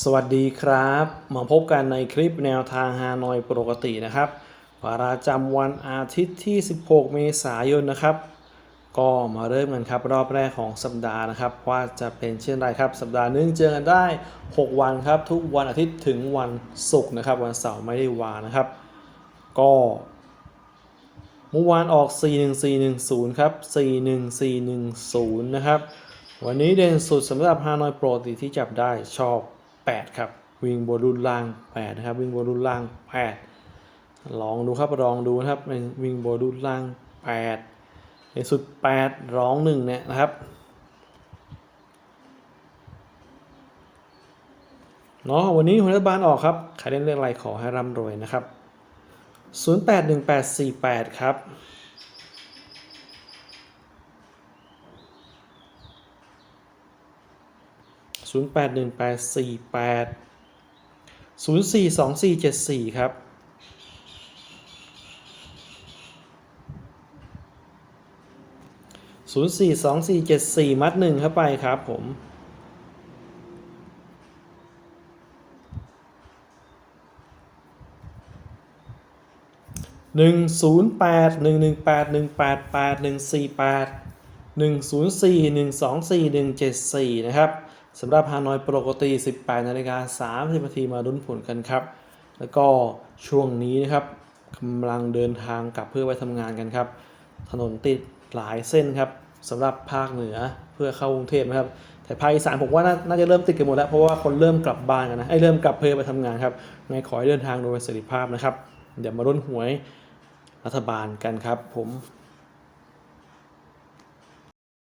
สวัสดีครับ มาพบกันในคลิปแนวทางฮานอยปกตินะครับประจำวันอาทิตย์ที่ 16 เมษายนนะครับ ก็มาเริ่มกันครับรอบแรกของสัปดาห์นะครับ ว่าจะเป็นเช่นไรครับ สัปดาห์นึงเจอกันได้ 6 วันครับ ทุกวันอาทิตย์ถึงวันศุกร์นะครับ วันเสาร์ไม่ได้วานะครับ ก็เมื่อวานออก 41410 ครับ 41410 นะครับ วันนี้เด่นสุดสำหรับฮานอยโปรติที่จับได้ชอบ 8 ครับ วิ่งบนรุ่นล่าง 8 นะครับ วิ่งบนรุ่นล่าง 8 ลองดูครับลองดูนะครับ วิ่งบนรุ่นล่าง 8 ในสุด 8 ร้อง1เนี่ยนะครับเนาะวันนี้หัวรัฐบาลออกครับ ใครเล่นเรื่องอะไรขอให้ร่ำรวยนะครับ 081848 ครับ 081848 042474 ครับศูนย์สี่สองสี่เจ็ดสี่มัดหนึ่งเข้าไปครับผมหนึ่งศูนย์แปดหนึ่งหนึ่งแปดหนึ่งแปดแปดหนึ่งสี่แปดหนึ่งศูนย์สี่หนึ่งสองสี่หนึ่งเจ็ดสี่นะครับ สำหรับฮานอยปกติ 18นาฬิกา30นาทีมาลุ้นผลกันครับ แล้วก็ช่วงนี้นะครับกำลังเดินทางกลับเพื่อไปทำงานกันครับ ถนนติดหลายเส้นครับสำหรับภาคเหนือเพื่อเข้ากรุงเทพนะครับ แต่ภาคอีสานผมว่านาน่าจะเริ่มติดกันหมดแล้ว เพราะว่าคนเริ่มกลับบ้านกันนะไอ้เริ่มกลับเพื่อไปทำงานครับไงขอให้เดินทางโดยประสิทธิภาพนะครับ เดี๋ยวมาลุ้นหวยรัฐบาลกันครับผม